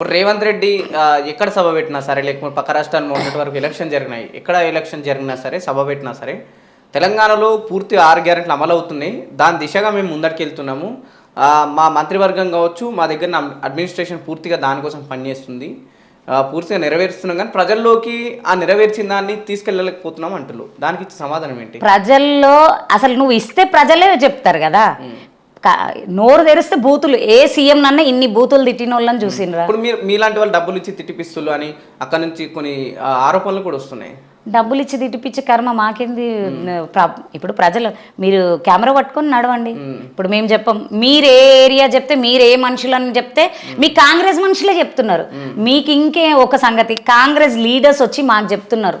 ఇప్పుడు రేవంత్ రెడ్డి ఎక్కడ సభ పెట్టినా సరే లేకపోతే పక్క రాష్ట్రాల్లో ఉన్నటి వరకు ఎలక్షన్ జరిగినాయి ఎక్కడ ఎలక్షన్ జరిగినా సరే సభ పెట్టినా సరే తెలంగాణలో పూర్తి ఆరు గ్యారెంట్లు అమలు అవుతున్నాయి. దాని దిశగా మేము ముందరికి వెళ్తున్నాము. మా మంత్రివర్గం కావచ్చు మా దగ్గర అడ్మినిస్ట్రేషన్ పూర్తిగా దానికోసం పనిచేస్తుంది. పూర్తిగా నెరవేరుస్తున్నాం కానీ ప్రజల్లోకి ఆ నెరవేర్చిన దాన్ని తీసుకెళ్ళలేకపోతున్నాం అంటున్నారు. దానికి ఇచ్చే సమాధానం ఏంటి? ప్రజల్లో అసలు నువ్వు ఇస్తే ప్రజలే చెప్తారు కదా. నోరు తెరిస్తే బూతులు. ఏ సీఎం నన్న ఇన్ని బూతులు తిట్టిన వాళ్ళని చూసిండ్రా. ఇప్పుడు మీరు మీలాంటి వాళ్ళు డబ్బులు ఇచ్చి తిట్టిపిస్తులు అని అక్కడ నుంచి కొన్ని ఆరోపణలు కూడా వస్తున్నాయి. డబ్బులు ఇచ్చి తిట్టిపిచ్చే కర్మ మాకేంది? ఇప్పుడు ప్రజలు మీరు కెమెరా పట్టుకొని నడవండి. ఇప్పుడు మేము చెప్పం మీరు ఏ ఏరియా చెప్తే మీరు ఏ మనుషులని చెప్తే మీ కాంగ్రెస్ మనుషులే చెప్తున్నారు. మీకు ఇంకే ఒక సంగతి కాంగ్రెస్ లీడర్స్ వచ్చి మాకు చెప్తున్నారు.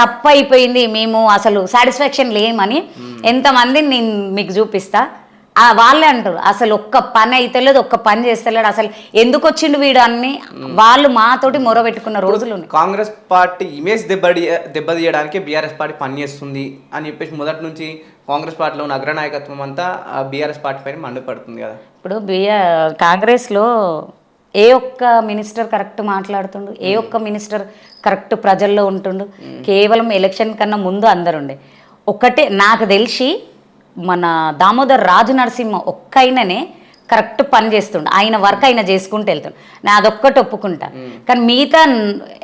తప్పు అయిపోయింది మేము అసలు సాటిస్ఫాక్షన్ లేమని. ఎంతమందిని నేను మీకు చూపిస్తా. వాళ్ళే అంటారు అసలు ఒక్క పని అయితలేదు ఒక్క పని చేస్తలేడు అసలు ఎందుకు వచ్చిండు వీడు అని వాళ్ళు మాతోటి మొర పెట్టుకున్న రోజులు కాంగ్రెస్ పార్టీ ఇమేజ్ దెబ్బడి దెబ్బతీయడానికి బీఆర్ఎస్ పార్టీ పనిచేస్తుంది అని చెప్పేసి మొదటి నుంచి కాంగ్రెస్ పార్టీలో ఉన్న అగ్రనాయకత్వం అంతా బీఆర్ఎస్ పార్టీ పైన మండిపడుతుంది కదా. ఇప్పుడు బిఆ కాంగ్రెస్లో ఏ ఒక్క మినిస్టర్ కరెక్ట్ మాట్లాడుతుండు ఏ ఒక్క మినిస్టర్ కరెక్ట్ ప్రజల్లో ఉంటుండు కేవలం ఎలక్షన్ కన్నా ముందు అందరుండే. ఒక్కటే నాకు తెలిసి మన దామోదర్ రాజు నరసింహ ఒక్కైననే కరెక్ట్ పని చేస్తుండు. ఆయన వర్క్ ఆయన చేసుకుంటూ వెళ్తుండు. నా అదొక్కటి ఒప్పుకుంటా. కానీ మిగతా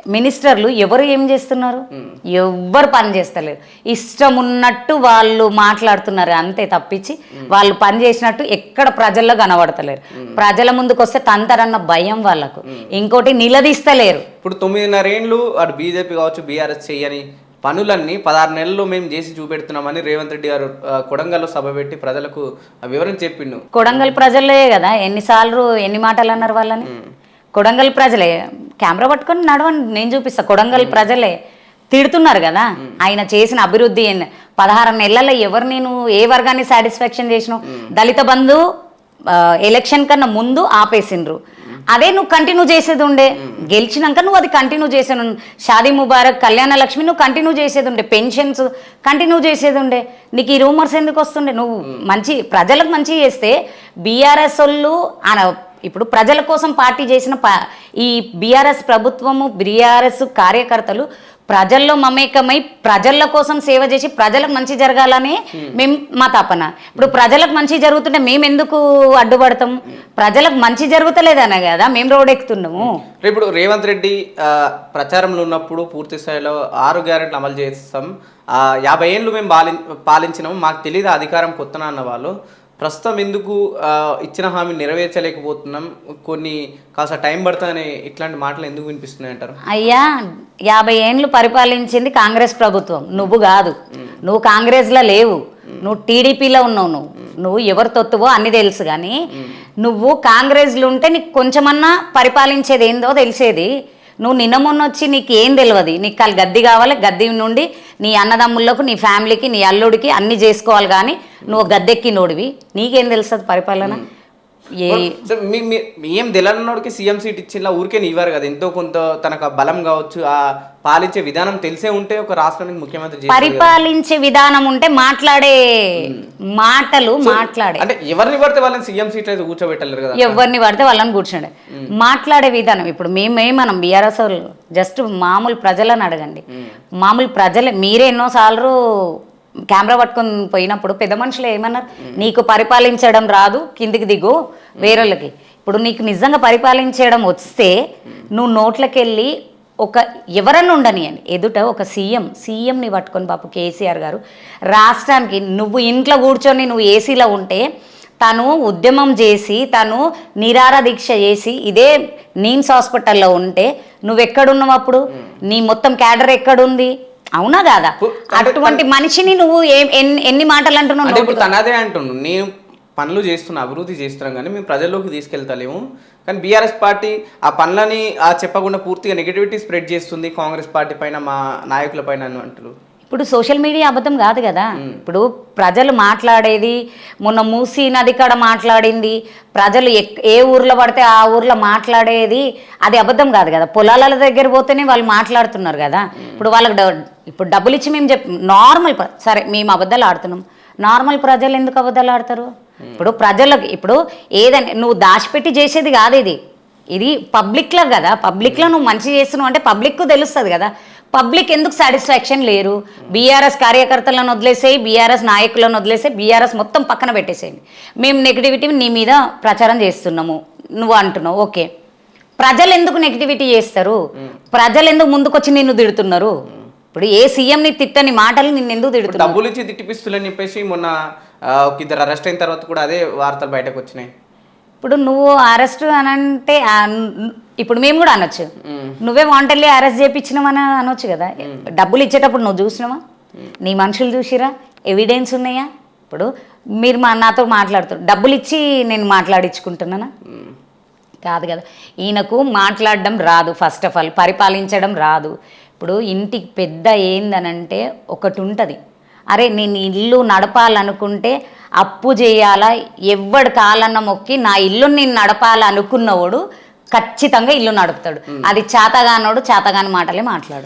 మినిస్టర్లు ఎవరు ఏం చేస్తున్నారు? ఎవ్వరు పని చేస్తలేరు. ఇష్టం ఉన్నట్టు వాళ్ళు మాట్లాడుతున్నారు. అంతే తప్పించి వాళ్ళు పని చేసినట్టు ఎక్కడ ప్రజల్లో కనబడతలేరు. ప్రజల ముందుకు వస్తే తంతరన్న భయం వాళ్ళకు. ఇంకోటి నిలదీస్తలేరు. ఇప్పుడు తొమ్మిదిన్నరేండ్లు అటు బీజేపీ కావచ్చు బీఆర్ఎస్ చేయని పనులన్నీ పదహారు నెలల్లో మేము చేసి చూపెడుతున్నామని రేవంత్ రెడ్డి గారు కొడంగల్లో సభ పెట్టి ప్రజలకు ఆ వివరం చెప్పిండు. కొడంగల్ ప్రజలే కదా ఎన్నిసార్లు ఎన్ని మాటలు అన్నారు వాళ్ళని? కొడంగల్ ప్రజలే. కెమెరా పట్టుకొని నడవండి నేను చూపిస్తా. కొడంగల్ ప్రజలే. తిడుతున్నారు కదా ఆయన చేసిన అభివృద్ధి? పదహారు నెలల్లో ఎవరు నేను ఏ వర్గాన్ని సాటిస్ఫాక్షన్ చేసినావు దళిత బంధు ఎలక్షన్ కన్నా ముందు ఆపేసిండ్రు. అదే నువ్వు కంటిన్యూ చేసేది ఉండే గెలిచినాక నువ్వు అది కంటిన్యూ చేసేది ఉండే షాదీ ముబారక్ కళ్యాణ లక్ష్మి నువ్వు కంటిన్యూ చేసేది ఉండే పెన్షన్స్ కంటిన్యూ చేసేది ఉండే నీకు ఈ రూమర్స్ ఎందుకు వస్తుండే? నువ్వు మంచి ప్రజలకు మంచి చేస్తే బీఆర్ఎస్ వాళ్ళు ఇప్పుడు ప్రజల కోసం పార్టీ చేసిన ఈ బీఆర్ఎస్ ప్రభుత్వము బీఆర్ఎస్ కార్యకర్తలు ప్రజల్లో మమేకమై ప్రజల కోసం సేవ చేసి ప్రజలకు మంచి జరగాలని మేము మా తపన. ఇప్పుడు ప్రజలకు మంచి జరుగుతుంటే మేము ఎందుకు అడ్డుపడతాం? ప్రజలకు మంచి జరుగుతలేదనే కదా మేము రోడ్ ఎక్కుతున్నాము ఇప్పుడు రేవంత్ రెడ్డి ఆ, ప్రచారంలో ఉన్నప్పుడు పూర్తి స్థాయిలో ఆరు గ్యారెంట్లు అమలు చేస్తాం. యాభై ఏళ్ళు మేము పాలిం పాలించినాము. మాకు తెలియదు అధికారం కొత్తనా అన్న వాళ్ళు. ప్రస్తుతం ఎందుకు ఇచ్చిన హామీ నెరవేర్చలేకపోతున్నాం. కొన్ని కాస్త టైం పడుతుందని ఇట్లాంటి మాటలు ఎందుకు వినిపిస్తున్నాయి అంటారు? అయ్యా యాభై ఏండ్లు పరిపాలించింది కాంగ్రెస్ ప్రభుత్వం. నువ్వు కాదు. నువ్వు కాంగ్రెస్లో లేవు. నువ్వు టీడీపీలో ఉన్నావు నువ్వు. నువ్వు ఎవరు తొత్తువో అన్ని తెలుసు కానీ నువ్వు కాంగ్రెస్లో ఉంటే నీకు కొంచెమన్నా పరిపాలించేది ఏందో తెలిసేది. నువ్వు నిన్న మొన్న వచ్చి నీకు ఏం తెలియదు నీకు కాలు గద్ది కావాలి గద్ది నుండి నీ అన్నదమ్ముళ్ళకు నీ ఫ్యామిలీకి నీ అల్లుడికి అన్ని చేసుకోవాలి కానీ నువ్వు గద్దెక్కి నోడివి నీకేం తెలుస్తుంది పరిపాలన? ఏ తెలంగాణకి సీఎం సీట్ ఇచ్చిన ఊరికే ఇవ్వరు కదా. ఎంతో కొంత తనకు బలం కావచ్చు ఆ పాలించే విధానం తెలిసే ఉంటే ఒక రాష్ట్రానికి ముఖ్యమంత్రి. పరిపాలించే విధానం ఉంటే మాట్లాడే మాటలు మాట్లాడే. అంటే ఎవరిని పడితే వాళ్ళని సీఎం సీట్ అయితే కూర్చోబెట్టలేరు కదా. ఎవరిని పడితే వాళ్ళని కూర్చోండి. మాట్లాడే విధానం. ఇప్పుడు మేమేమనం బీఆర్ఎస్ వాళ్ళు జస్ట్ మామూలు ప్రజలను అడగండి. మామూలు ప్రజలే మీరే ఎన్నోసార్లు కెమెరా పట్టుకొని పోయినప్పుడు పెద్ద మనుషులు ఏమన్నారు? నీకు పరిపాలించడం రాదు కిందికి దిగు వేరేళ్ళకి. ఇప్పుడు నీకు నిజంగా పరిపాలించడం వస్తే నువ్వు నోట్లకి వెళ్ళి ఒక ఎవరన్నా ఉండనియండి. ఎదుట ఒక సీఎం సీఎంని పట్టుకొని పాపం కేసీఆర్ గారు రాష్ట్రానికి నువ్వు ఇంట్లో కూర్చొని నువ్వు ఏసీలో ఉంటే తను ఉద్యమం చేసి తను నిరార దీక్ష చేసి ఇదే నీమ్స్ హాస్పిటల్లో ఉంటే నువ్వు ఎక్కడున్నావు అప్పుడు? నీ మొత్తం క్యాడర్ ఎక్కడుంది? అవునా కాదా అటువంటి మనిషిని నువ్వు ఎన్ని మాటలు అంటే అంటున్నావు ఇప్పుడు తనదే అంటుండు నేను పనులు చేస్తున్నా అభివృద్ధి చేస్తున్నాం కానీ మేము ప్రజల్లోకి తీసుకెళ్తలేము. కానీ బీఆర్ఎస్ పార్టీ ఆ పనులని ఆ చెప్పకుండా పూర్తిగా నెగిటివిటీ స్ప్రెడ్ చేస్తుంది కాంగ్రెస్ పార్టీ పైన మా నాయకుల పైన అని అంటారు ఇప్పుడు సోషల్ మీడియా అబద్ధం కాదు కదా. ఇప్పుడు ప్రజలు మాట్లాడేది మొన్న మూసీ నది కాడ మాట్లాడింది ప్రజలు ఎక్- ఏ ఊర్లో పడితే ఆ ఊర్లో మాట్లాడేది అది అబద్ధం కాదు కదా. పొలాల దగ్గర పోతేనే వాళ్ళు మాట్లాడుతున్నారు కదా. ఇప్పుడు వాళ్ళకి ఇప్పుడు డబ్బులు ఇచ్చి మేము చెప్ నార్మల్ సరే మేము అబద్ధాలు ఆడుతున్నాం. నార్మల్ ప్రజలు ఎందుకు అబద్ధాలు ఆడతారు? ఇప్పుడు ప్రజలకు ఇప్పుడు ఏదని నువ్వు దాచిపెట్టి చేసేది కాదు ఇది. ఇది పబ్లిక్లో కదా. పబ్లిక్లో నువ్వు మంచి చేస్తున్నావు అంటే పబ్లిక్కు తెలుస్తుంది కదా. పబ్లిక్ ఎందుకు సాటిస్ఫాక్షన్ లేరు? బీఆర్ఎస్ కార్యకర్తలను వదిలేసేయి బీఆర్ఎస్ నాయకులను వదిలేసి బీఆర్ఎస్ మొత్తం పక్కన పెట్టేసేయండి. మేము నెగిటివిటీ నీ మీద ప్రచారం చేస్తున్నాము. నువ్వు అంటున్నావు ఓకే. ప్రజలు ఎందుకు నెగిటివిటీ చేస్తారు? ప్రజలు ఎందుకు ముందుకొచ్చి నిన్ను తిడుతున్నారు? ఇప్పుడు ఏ సీఎంని తిట్టని మాటలు నిన్ను ఎందుకు తిడుతున్నారు? డబ్బులు ఇచ్చి తిట్టిపిస్తులని చెప్పేసి మొన్న ఒక ఇద్దరు అరెస్ట్ అయిన తర్వాత కూడా అదే వార్తలు బయటకు వచ్చినాయి. ఇప్పుడు నువ్వు అరెస్ట్ అని అంటే ఇప్పుడు మేము కూడా అనొచ్చు. నువ్వే వాంటల్లీ అరెస్ట్ చేయించినామని అనొచ్చు కదా. డబ్బులు ఇచ్చేటప్పుడు నువ్వు చూసినావా? నీ మనుషులు చూసిరా? ఎవిడెన్స్ ఉన్నాయా? ఇప్పుడు మీరు మా నాతో మాట్లాడుతారు డబ్బులు ఇచ్చి నేను మాట్లాడించుకుంటున్నానా. కాదు కదా. ఈయనకు మాట్లాడడం రాదు ఫస్ట్ ఆఫ్ ఆల్ పరిపాలించడం రాదు. ఇప్పుడు ఇంటికి పెద్ద ఏందనంటే ఒకటి ఉంటుంది. అరే నేను ఇల్లు నడపాలనుకుంటే అప్పు చేయాలా? ఎవ్వడు కాలన్న మొక్కి నా ఇల్లు నేను నడపాలనుకున్నవాడు ఖచ్చితంగా ఇల్లు నడుపుతాడు. అది చేతగానోడు చేతగాని మాటలే మాట్లాడు.